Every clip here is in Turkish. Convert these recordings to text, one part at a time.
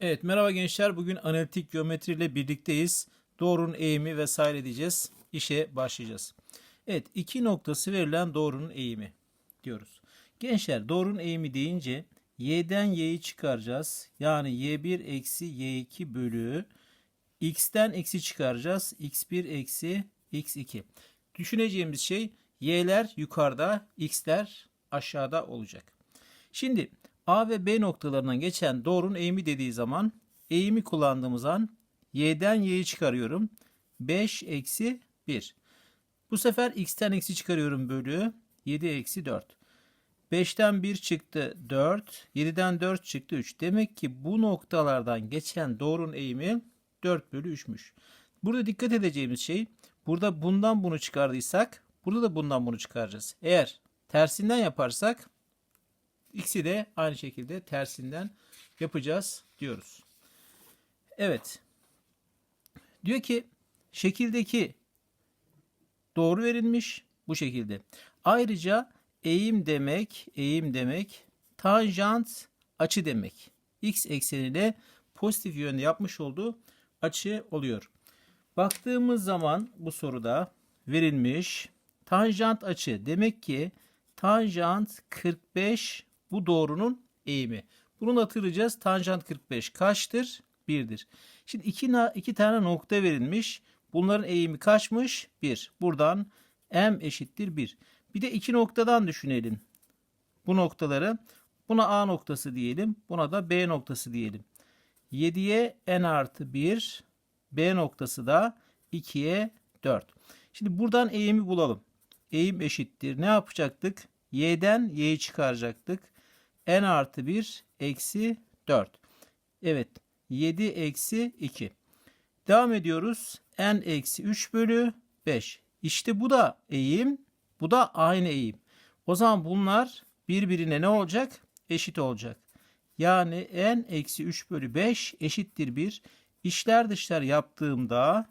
Evet merhaba gençler. Bugün analitik geometri ile birlikteyiz. Doğrunun eğimi vesaire diyeceğiz. İşe başlayacağız. Evet iki noktası verilen doğrunun eğimi diyoruz. Gençler doğrunun eğimi deyince y'den y'yi çıkaracağız. Yani y1 eksi y2 bölü x'ten x'i çıkaracağız. x1 eksi x2. Düşüneceğimiz şey y'ler yukarıda, x'ler aşağıda olacak. Şimdi A ve B noktalarından geçen doğrunun eğimi dediği zaman eğimi kullandığımız an y'den y'yi çıkarıyorum. 5 eksi 1. Bu sefer x'ten eksi çıkarıyorum bölü 7 eksi 4. 5'ten 1 çıktı 4. 7'den 4 çıktı 3. Demek ki bu noktalardan geçen doğrunun eğimi 4 bölü 3'müş. Burada dikkat edeceğimiz şey burada bundan bunu çıkardıysak burada da bundan bunu çıkaracağız. Eğer tersinden yaparsak X'i de aynı şekilde tersinden yapacağız diyoruz. Evet. Diyor ki şekildeki doğru verilmiş bu şekilde. Ayrıca eğim demek, eğim demek tanjant açı demek. X ekseniyle pozitif yönde yapmış olduğu açı oluyor. Baktığımız zaman bu soruda verilmiş tanjant açı demek ki tanjant 45 bu doğrunun eğimi. Bunu hatırlayacağız. Tanjant 45 kaçtır? 1'dir. Şimdi iki, iki tane nokta verilmiş. Bunların eğimi kaçmış? 1. Buradan m eşittir 1. Bir de iki noktadan düşünelim. Bu noktaları buna A noktası diyelim. Buna da B noktası diyelim. 7'ye n artı 1. B noktası da 2'ye 4. Şimdi buradan eğimi bulalım. Eğim eşittir. Ne yapacaktık? Y'den y'yi çıkaracaktık n artı 1 eksi 4. Evet 7 eksi 2. Devam ediyoruz. n eksi 3 bölü 5. İşte bu da eğim. Bu da aynı eğim. O zaman bunlar birbirine ne olacak? Eşit olacak. Yani n eksi 3 bölü 5 eşittir 1. İşler dışlar yaptığımda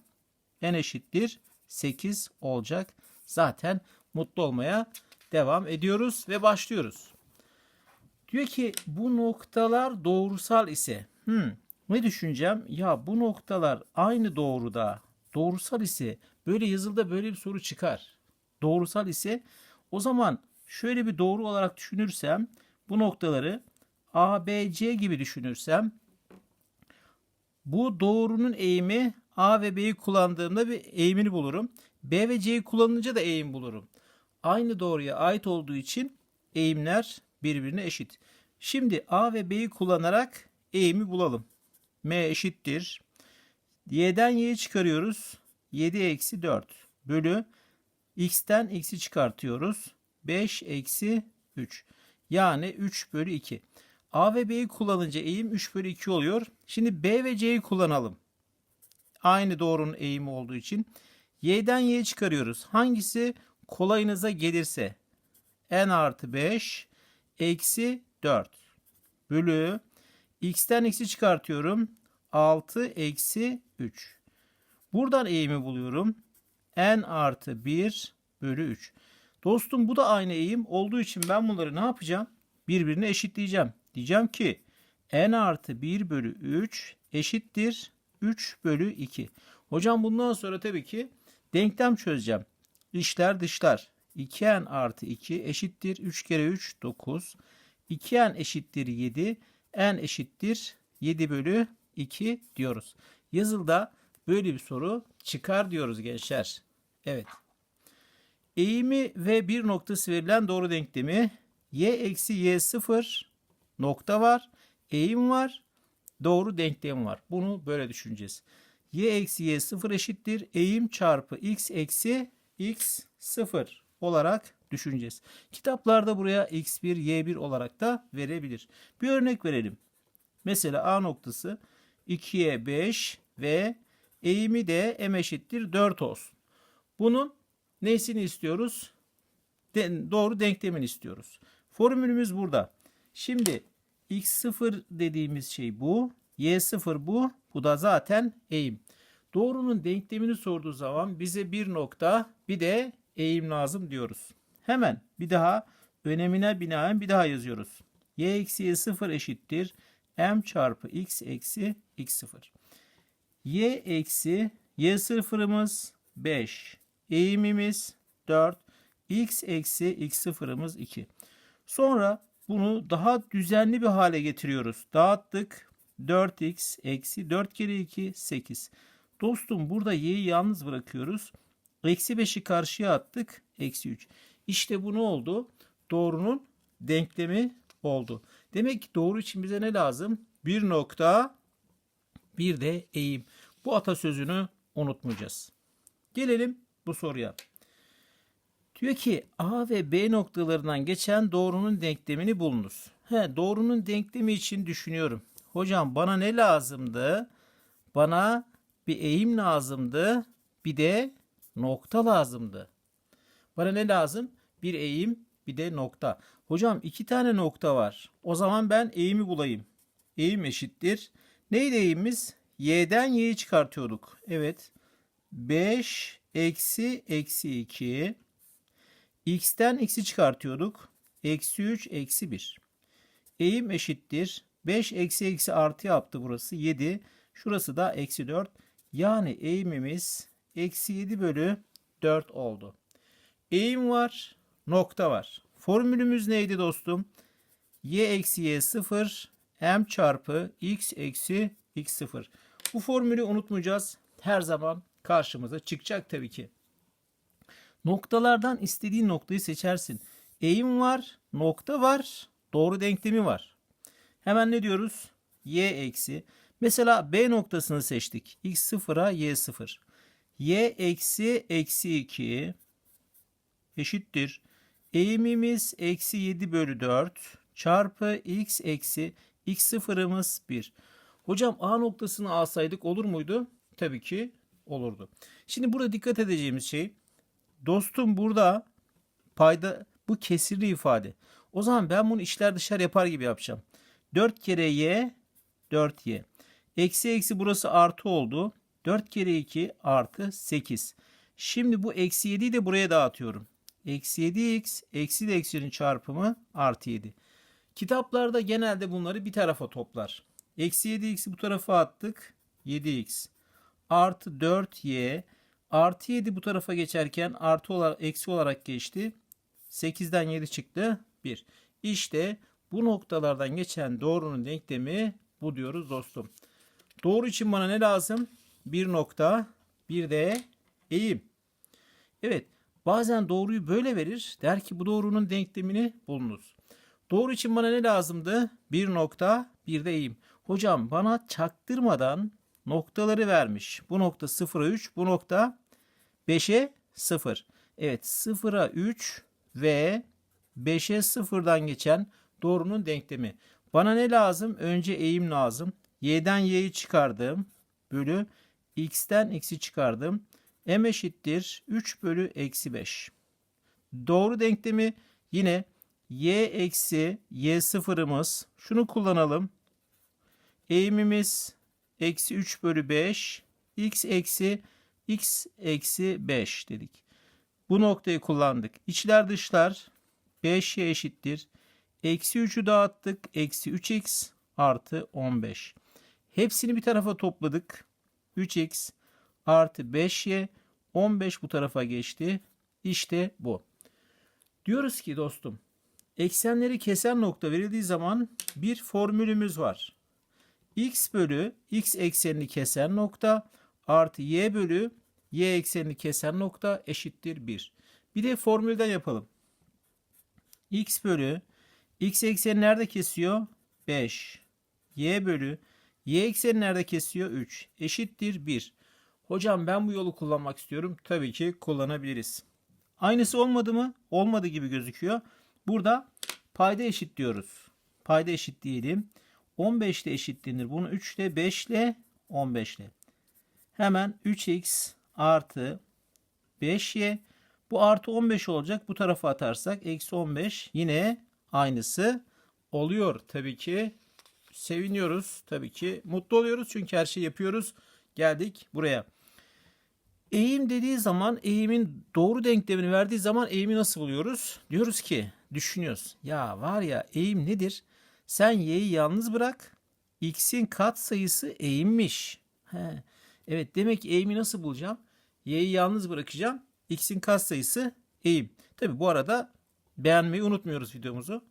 n eşittir 8 olacak. Zaten mutlu olmaya devam ediyoruz ve başlıyoruz. Diyor ki bu noktalar doğrusal ise hmm, ne düşüneceğim? Ya bu noktalar aynı doğruda doğrusal ise böyle yazılda böyle bir soru çıkar. Doğrusal ise o zaman şöyle bir doğru olarak düşünürsem bu noktaları A, B, C gibi düşünürsem bu doğrunun eğimi A ve B'yi kullandığımda bir eğimini bulurum. B ve C'yi kullanınca da eğim bulurum. Aynı doğruya ait olduğu için eğimler birbirine eşit. Şimdi A ve B'yi kullanarak eğimi bulalım. M eşittir. Y'den Y'yi çıkarıyoruz. 7 eksi 4 bölü X'ten X'i çıkartıyoruz. 5 eksi 3. Yani 3 bölü 2. A ve B'yi kullanınca eğim 3 bölü 2 oluyor. Şimdi B ve C'yi kullanalım. Aynı doğrunun eğimi olduğu için. Y'den Y'yi çıkarıyoruz. Hangisi kolayınıza gelirse. N artı 5 eksi 4 bölü x'ten x'i çıkartıyorum. 6 eksi 3. Buradan eğimi buluyorum. n artı 1 bölü 3. Dostum bu da aynı eğim olduğu için ben bunları ne yapacağım? Birbirine eşitleyeceğim. Diyeceğim ki n artı 1 bölü 3 eşittir 3 bölü 2. Hocam bundan sonra tabii ki denklem çözeceğim. İşler dışlar. 2n artı 2 eşittir 3 kere 3 9. 2n eşittir 7. n eşittir 7 bölü 2 diyoruz. Yazılda böyle bir soru çıkar diyoruz gençler. Evet. Eğimi ve bir noktası verilen doğru denklemi y eksi y sıfır nokta var. Eğim var. Doğru denklem var. Bunu böyle düşüneceğiz. y eksi y sıfır eşittir. Eğim çarpı x eksi x sıfır olarak düşüneceğiz. Kitaplarda buraya x1, y1 olarak da verebilir. Bir örnek verelim. Mesela A noktası 2'ye 5 ve eğimi de m eşittir 4 olsun. Bunun nesini istiyoruz? De, doğru denklemini istiyoruz. Formülümüz burada. Şimdi x0 dediğimiz şey bu. y0 bu. Bu da zaten eğim. Doğrunun denklemini sorduğu zaman bize bir nokta bir de eğim lazım diyoruz. Hemen bir daha önemine binaen bir daha yazıyoruz. y eksi y sıfır eşittir. m çarpı x eksi x0. y eksi y sıfırımız 5. Eğimimiz 4. x eksi x sıfırımız 2. Sonra bunu daha düzenli bir hale getiriyoruz. Dağıttık. 4x eksi 4 kere 2 8. Dostum burada y'yi yalnız bırakıyoruz. Eksi 5'i karşıya attık. Eksi 3. İşte bu ne oldu? Doğrunun denklemi oldu. Demek ki doğru için bize ne lazım? Bir nokta bir de eğim. Bu atasözünü unutmayacağız. Gelelim bu soruya. Diyor ki A ve B noktalarından geçen doğrunun denklemini bulunuz. He, doğrunun denklemi için düşünüyorum. Hocam bana ne lazımdı? Bana bir eğim lazımdı. Bir de nokta lazımdı. Bana ne lazım? Bir eğim, bir de nokta. Hocam iki tane nokta var. O zaman ben eğimi bulayım. Eğim eşittir. Neydi eğimimiz? Y'den y'yi çıkartıyorduk. Evet. 5 eksi eksi 2. X'ten x'i çıkartıyorduk. Eksi 3 eksi 1. Eğim eşittir. 5 eksi eksi artı yaptı burası. 7. Şurası da eksi 4. Yani eğimimiz eksi 7 bölü 4 oldu. Eğim var. Nokta var. Formülümüz neydi dostum? y eksi y 0 m çarpı x eksi x 0. Bu formülü unutmayacağız. Her zaman karşımıza çıkacak tabii ki. Noktalardan istediğin noktayı seçersin. Eğim var, nokta var, doğru denklemi var. Hemen ne diyoruz? y eksi. Mesela B noktasını seçtik. x 0'a y 0. y eksi eksi 2 eşittir. Eğimimiz eksi 7 bölü 4 çarpı x eksi x sıfırımız 1. Hocam A noktasını alsaydık olur muydu? Tabii ki olurdu. Şimdi burada dikkat edeceğimiz şey dostum burada payda bu kesirli ifade. O zaman ben bunu içler dışarı yapar gibi yapacağım. 4 kere y 4y. Eksi eksi burası artı oldu. 4 kere 2 artı 8. Şimdi bu eksi 7'yi de buraya dağıtıyorum. Eksi 7x eksi de eksinin çarpımı artı 7. Kitaplarda genelde bunları bir tarafa toplar. Eksi 7x'i bu tarafa attık. 7x artı 4y artı 7 bu tarafa geçerken artı olarak eksi olarak geçti. 8'den 7 çıktı. 1. İşte bu noktalardan geçen doğrunun denklemi bu diyoruz dostum. Doğru için bana ne lazım? Bir nokta, bir de eğim. Evet, bazen doğruyu böyle verir. Der ki bu doğrunun denklemini bulunuz. Doğru için bana ne lazımdı? Bir nokta, bir de eğim. Hocam bana çaktırmadan noktaları vermiş. Bu nokta 0'a 3, bu nokta 5'e 0. Evet 0'a 3 ve 5'e 0'dan geçen doğrunun denklemi. Bana ne lazım? Önce eğim lazım. Y'den y'yi çıkardım. Bölü x'ten x'i çıkardım. M eşittir 3 bölü eksi 5. Doğru denklemi yine y eksi y sıfırımız. Şunu kullanalım. Eğimimiz eksi 3 bölü 5. x eksi x eksi 5 dedik. Bu noktayı kullandık. İçler dışlar 5y eşittir. Eksi 3'ü dağıttık. Eksi 3x artı 15. Hepsini bir tarafa topladık. 3x artı 5y 15 bu tarafa geçti. İşte bu. Diyoruz ki dostum eksenleri kesen nokta verildiği zaman bir formülümüz var. x bölü x eksenini kesen nokta artı y bölü y eksenini kesen nokta eşittir 1. Bir de formülden yapalım. x bölü x ekseni nerede kesiyor? 5. y bölü y ekseni nerede kesiyor? 3. Eşittir 1. Hocam ben bu yolu kullanmak istiyorum. Tabii ki kullanabiliriz. Aynısı olmadı mı? Olmadı gibi gözüküyor. Burada payda eşit diyoruz. Payda eşit diyelim. 15 ile eşitlenir. Bunu 3 ile 5 ile 15 ile. Hemen 3x artı 5y. Bu artı 15 olacak. Bu tarafa atarsak eksi 15 yine aynısı oluyor. Tabii ki seviniyoruz. Tabii ki mutlu oluyoruz. Çünkü her şeyi yapıyoruz. Geldik buraya. Eğim dediği zaman eğimin doğru denklemini verdiği zaman eğimi nasıl buluyoruz? Diyoruz ki düşünüyoruz. Ya var ya eğim nedir? Sen y'yi yalnız bırak. x'in katsayısı eğimmiş. He. Evet demek ki eğimi nasıl bulacağım? y'yi yalnız bırakacağım. x'in katsayısı eğim. Tabi bu arada beğenmeyi unutmuyoruz videomuzu.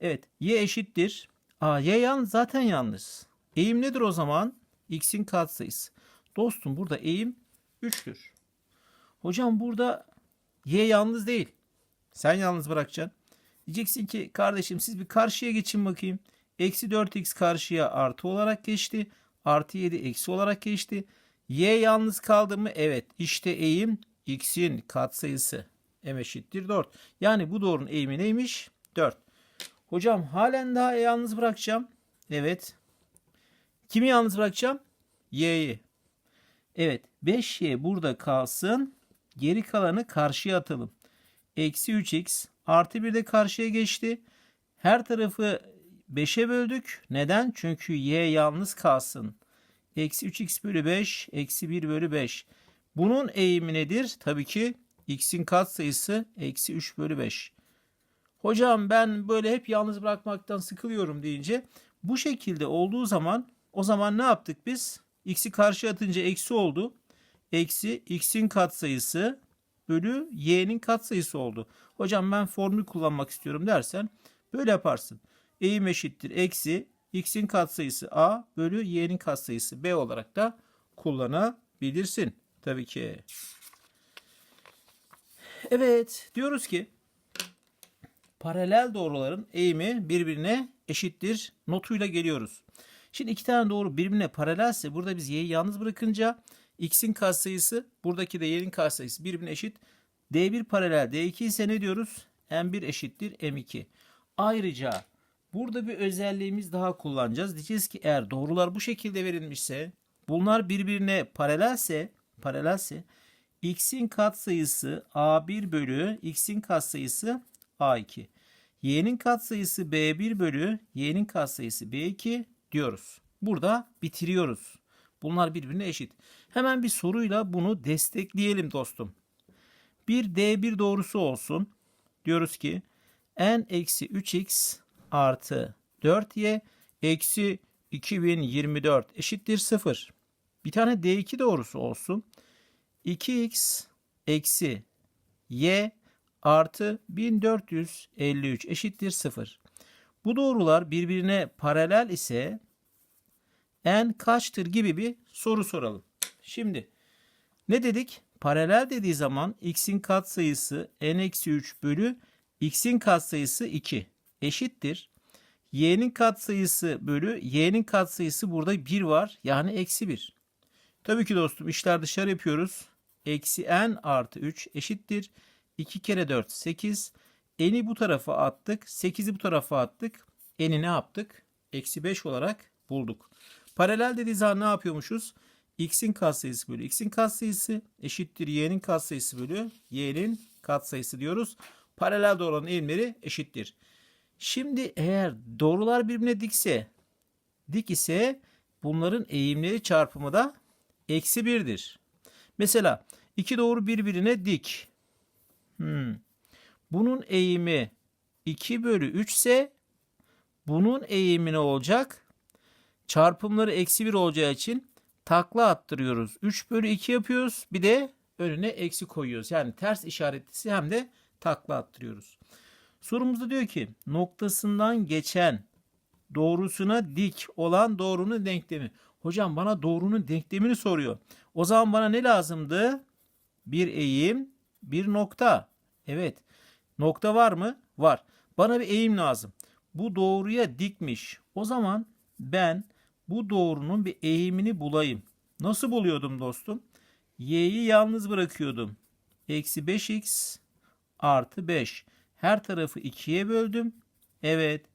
Evet y eşittir. Aa y yan zaten yalnız. Eğim nedir o zaman? x'in katsayısı. Dostum burada eğim 3'tür. Hocam burada y yalnız değil. Sen yalnız bırakacaksın. Diyeceksin ki kardeşim siz bir karşıya geçin bakayım. Eksi 4x karşıya artı olarak geçti. Artı 7 eksi olarak geçti. Y yalnız kaldı mı? Evet. İşte eğim x'in katsayısı. M eşittir 4. Yani bu doğrunun eğimi neymiş? 4. Hocam halen daha yalnız bırakacağım. Evet. Kimi yalnız bırakacağım? Y'yi. Evet. 5y burada kalsın. Geri kalanı karşıya atalım. Eksi 3x artı 1 de karşıya geçti. Her tarafı 5'e böldük. Neden? Çünkü y yalnız kalsın. Eksi 3x bölü 5 eksi 1 bölü 5. Bunun eğimi nedir? Tabii ki x'in katsayısı eksi 3 bölü 5. Hocam ben böyle hep yalnız bırakmaktan sıkılıyorum deyince bu şekilde olduğu zaman o zaman ne yaptık biz? X'i karşıya atınca eksi oldu. Eksi x'in katsayısı bölü y'nin katsayısı oldu. Hocam ben formül kullanmak istiyorum dersen böyle yaparsın. Eğim eşittir eksi x'in katsayısı a bölü y'nin katsayısı b olarak da kullanabilirsin. Tabii ki. Evet diyoruz ki paralel doğruların eğimi birbirine eşittir notuyla geliyoruz. Şimdi iki tane doğru birbirine paralelse burada biz y'yi yalnız bırakınca x'in katsayısı buradaki de y'nin katsayısı birbirine eşit. D1 paralel D2 ise ne diyoruz? M1 eşittir M2. Ayrıca burada bir özelliğimiz daha kullanacağız. Diyeceğiz ki eğer doğrular bu şekilde verilmişse bunlar birbirine paralelse paralelse x'in katsayısı a1 bölü x'in katsayısı a2. y'nin katsayısı b1 bölü y'nin katsayısı b2 diyoruz. Burada bitiriyoruz. Bunlar birbirine eşit. Hemen bir soruyla bunu destekleyelim dostum. Bir D1 doğrusu olsun. Diyoruz ki n eksi 3x artı 4y eksi 2024 eşittir 0. Bir tane D2 doğrusu olsun. 2x eksi y artı 1453 eşittir 0. Bu doğrular birbirine paralel ise n kaçtır gibi bir soru soralım. Şimdi ne dedik? Paralel dediği zaman x'in katsayısı n-3 bölü x'in katsayısı 2 eşittir. y'nin katsayısı bölü y'nin katsayısı burada 1 var. Yani eksi 1. Tabii ki dostum işler dışarı yapıyoruz. Eksi n artı 3 eşittir. 2 kere 4 8. N'i bu tarafa attık. 8'i bu tarafa attık. N'i ne yaptık? Eksi 5 olarak bulduk. Paralel dediği zaman ne yapıyormuşuz? x'in katsayısı bölü x'in katsayısı eşittir y'nin katsayısı bölü y'nin katsayısı diyoruz. Paralel doğruların eğimleri eşittir. Şimdi eğer doğrular birbirine dikse dik ise bunların eğimleri çarpımı da eksi birdir. Mesela iki doğru birbirine dik. Hmm. Bunun eğimi 2 bölü 3 ise bunun eğimi ne olacak? Çarpımları eksi 1 olacağı için takla attırıyoruz. 3 bölü 2 yapıyoruz. Bir de önüne eksi koyuyoruz. Yani ters işaretlisi hem de takla attırıyoruz. Sorumuzda diyor ki noktasından geçen doğrusuna dik olan doğrunun denklemi. Hocam bana doğrunun denklemini soruyor. O zaman bana ne lazımdı? Bir eğim, bir nokta. Evet. Nokta var mı? Var. Bana bir eğim lazım. Bu doğruya dikmiş. O zaman ben bu doğrunun bir eğimini bulayım. Nasıl buluyordum dostum? Y'yi yalnız bırakıyordum. Eksi 5x artı 5. Her tarafı 2'ye böldüm. Evet.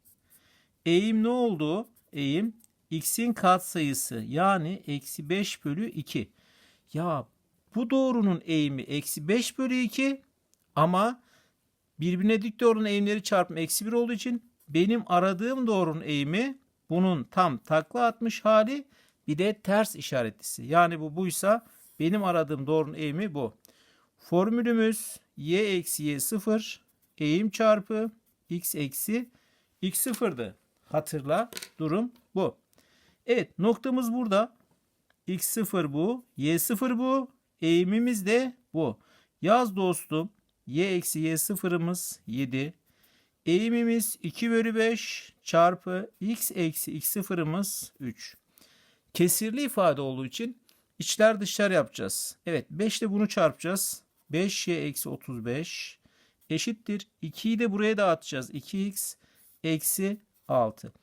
Eğim ne oldu? Eğim x'in katsayısı yani eksi 5 bölü 2. Ya bu doğrunun eğimi eksi 5 bölü 2 ama birbirine dik doğrunun eğimleri çarpımı eksi 1 olduğu için benim aradığım doğrunun eğimi bunun tam takla atmış hali bir de ters işaretlisi. Yani bu buysa benim aradığım doğrunun eğimi bu. Formülümüz y eksi y 0 eğim çarpı x eksi x sıfırdı. Hatırla. Durum bu. Evet noktamız burada. X0 bu. Y0 bu. Eğimimiz de bu. Yaz dostum. Y eksi Y0'ımız 7. Eğimimiz 2 bölü 5 çarpı X eksi X0'ımız 3. Kesirli ifade olduğu için içler dışlar yapacağız. Evet 5 ile bunu çarpacağız. 5y eksi 35 eşittir. 2'yi de buraya dağıtacağız. 2x eksi 6.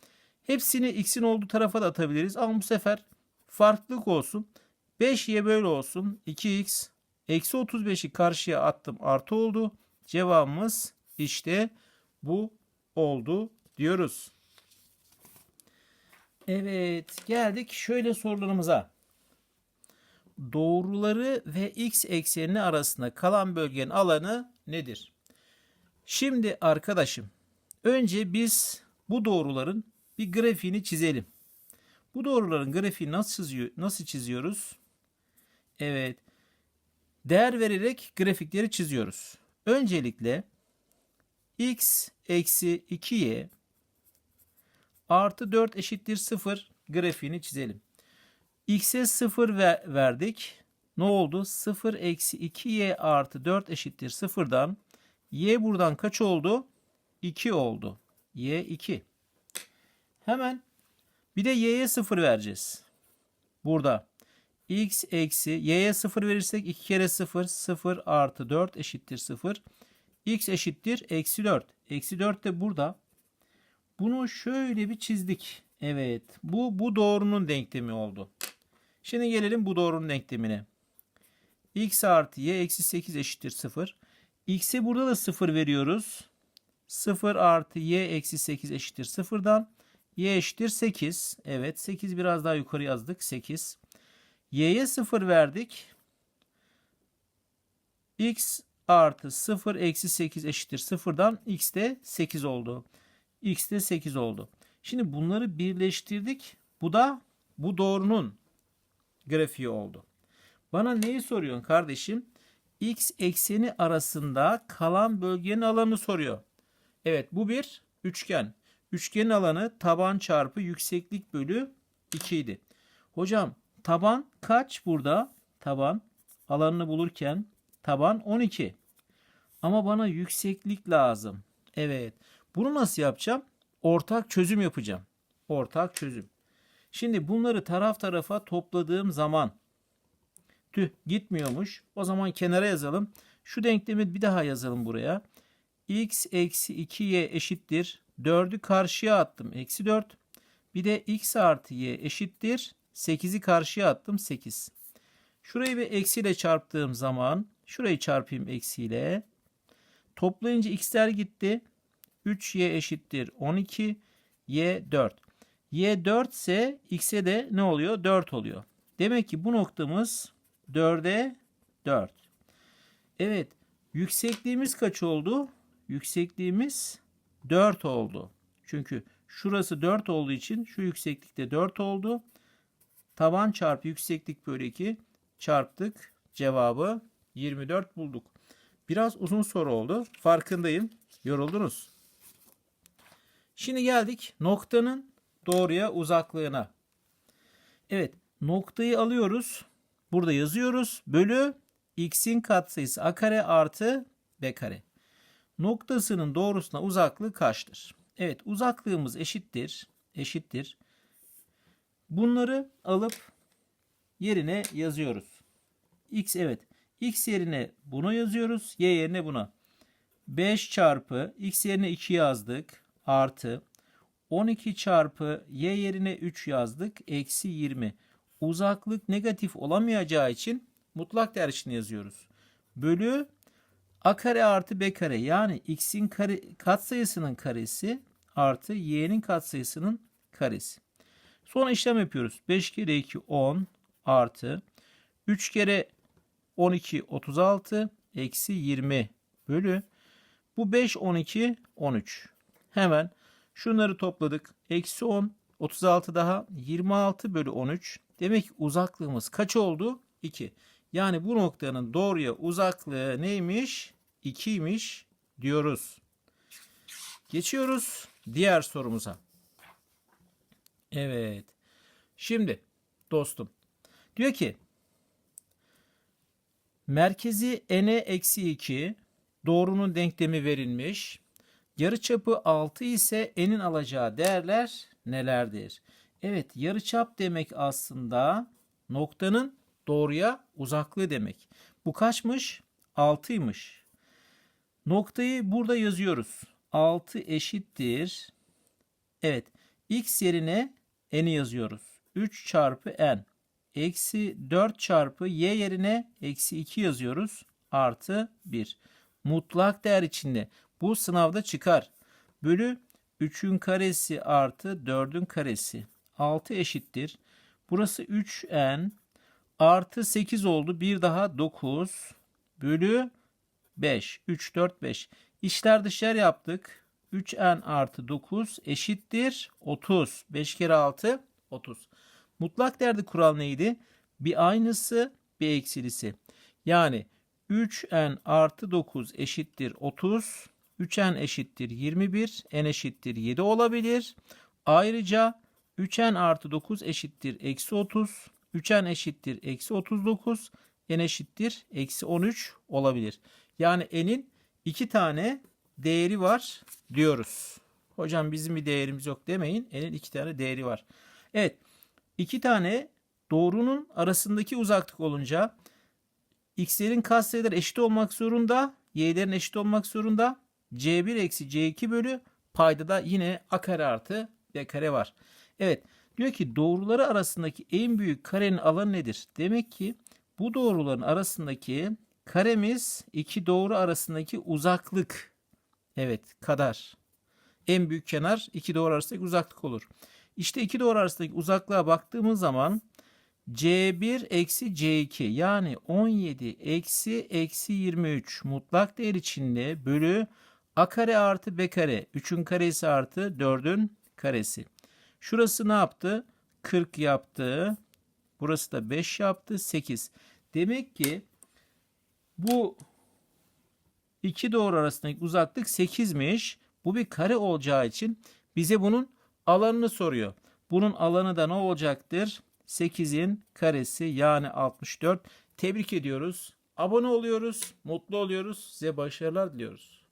Hepsini x'in olduğu tarafa da atabiliriz. Ama bu sefer farklılık olsun. 5y böyle olsun. 2x eksi 35'i karşıya attım. Artı oldu. Cevabımız işte bu oldu diyoruz. Evet geldik şöyle sorularımıza. Doğruları ve x eksenini arasında kalan bölgenin alanı nedir? Şimdi arkadaşım önce biz bu doğruların bir grafiğini çizelim. Bu doğruların grafiğini nasıl, çiziyor, nasıl çiziyoruz? Evet. Değer vererek grafikleri çiziyoruz. Öncelikle x eksi 2y artı 4 eşittir 0 grafiğini çizelim. x'e 0 ver, verdik. Ne oldu? 0 eksi 2y artı 4 eşittir 0'dan y buradan kaç oldu? 2 oldu. y 2. Hemen bir de y'ye 0 vereceğiz. Burada x eksi y'ye 0 verirsek 2 kere 0 0 artı 4 eşittir 0. x eşittir eksi 4. Eksi 4 de burada. Bunu şöyle bir çizdik. Evet bu bu doğrunun denklemi oldu. Şimdi gelelim bu doğrunun denklemine. x artı y eksi 8 eşittir 0. x'e burada da 0 veriyoruz. 0 artı y eksi 8 eşittir 0'dan. y eşittir 8. Evet 8 biraz daha yukarı yazdık. 8. y'ye 0 verdik. x artı 0 eksi 8 eşittir 0'dan x de 8 oldu. x de 8 oldu. Şimdi bunları birleştirdik. Bu da bu doğrunun grafiği oldu. Bana neyi soruyorsun kardeşim? X ekseni arasında kalan bölgenin alanını soruyor. Evet bu bir üçgen. Üçgenin alanı taban çarpı yükseklik bölü 2 idi. Hocam taban kaç burada? Taban alanını bulurken taban 12. Ama bana yükseklik lazım. Evet. Bunu nasıl yapacağım? Ortak çözüm yapacağım. Ortak çözüm. Şimdi bunları taraf tarafa topladığım zaman tüh gitmiyormuş. O zaman kenara yazalım. Şu denklemi bir daha yazalım buraya. x eksi 2y eşittir. 4'ü karşıya attım. Eksi 4. Bir de x artı y eşittir. 8'i karşıya attım. 8. Şurayı bir eksiyle çarptığım zaman şurayı çarpayım eksiyle. Toplayınca x'ler gitti. 3y eşittir 12. y 4. y 4 ise x'e de ne oluyor? 4 oluyor. Demek ki bu noktamız 4'e 4. Evet. Yüksekliğimiz kaç oldu? Yüksekliğimiz 4 oldu. Çünkü şurası 4 olduğu için şu yükseklikte 4 oldu. Taban çarpı yükseklik bölü 2 çarptık. Cevabı 24 bulduk. Biraz uzun soru oldu. Farkındayım. Yoruldunuz. Şimdi geldik noktanın doğruya uzaklığına. Evet noktayı alıyoruz. Burada yazıyoruz. Bölü x'in katsayısı a kare artı b kare. Noktasının doğrusuna uzaklığı kaçtır? Evet uzaklığımız eşittir. Eşittir. Bunları alıp yerine yazıyoruz. x evet. x yerine buna yazıyoruz. y yerine buna. 5 çarpı x yerine 2 yazdık. Artı 12 çarpı y yerine 3 yazdık. Eksi 20. Uzaklık negatif olamayacağı için mutlak değer için yazıyoruz. Bölü a kare artı b kare yani x'in kare, katsayısının karesi artı y'nin katsayısının karesi. Sonra işlem yapıyoruz. 5 kere 2 10 artı 3 kere 12 36 eksi 20 bölü bu 5 12 13. Hemen şunları topladık. Eksi 10 36 daha 26 bölü 13. Demek ki uzaklığımız kaç oldu? 2. Yani bu noktanın doğruya uzaklığı neymiş? 2'ymiş diyoruz. Geçiyoruz diğer sorumuza. Evet. Şimdi dostum diyor ki merkezi n'e eksi 2 doğrunun denklemi verilmiş. Yarıçapı 6 ise n'in alacağı değerler nelerdir? Evet yarıçap demek aslında noktanın doğruya uzaklığı demek. Bu kaçmış? 6'ymış. Noktayı burada yazıyoruz. 6 eşittir. Evet. X yerine n'i yazıyoruz. 3 çarpı n. Eksi 4 çarpı y yerine eksi 2 yazıyoruz. Artı 1. Mutlak değer içinde. Bu sınavda çıkar. Bölü 3'ün karesi artı 4'ün karesi. 6 eşittir. Burası 3n artı 8 oldu. Bir daha 9 bölü 5. 3, 4, 5. İşler dışarı yaptık. 3n artı 9 eşittir 30. 5 kere 6 30. Mutlak değerde kural neydi? Bir aynısı bir eksilisi. Yani 3n artı 9 eşittir 30. 3n eşittir 21. n eşittir 7 olabilir. Ayrıca 3n artı 9 eşittir eksi 30. 3n eşittir eksi 39. n eşittir eksi 13 olabilir. Yani n'in iki tane değeri var diyoruz. Hocam bizim bir değerimiz yok demeyin. N'in iki tane değeri var. Evet. iki tane doğrunun arasındaki uzaklık olunca x'lerin katsayıları eşit olmak zorunda. Y'lerin eşit olmak zorunda. C1 eksi C2 bölü payda da yine a kare artı b kare var. Evet. Diyor ki doğruları arasındaki en büyük karenin alanı nedir? Demek ki bu doğruların arasındaki karemiz iki doğru arasındaki uzaklık. Evet kadar. En büyük kenar iki doğru arasındaki uzaklık olur. İşte iki doğru arasındaki uzaklığa baktığımız zaman C1 eksi C2 yani 17 eksi eksi 23 mutlak değer içinde bölü A kare artı B kare 3'ün karesi artı 4'ün karesi. Şurası ne yaptı? 40 yaptı. Burası da 5 yaptı. 8. Demek ki bu iki doğru arasındaki uzaklık 8'miş. Bu bir kare olacağı için bize bunun alanını soruyor. Bunun alanı da ne olacaktır? 8'in karesi yani 64. Tebrik ediyoruz. Abone oluyoruz. Mutlu oluyoruz. Size başarılar diliyoruz.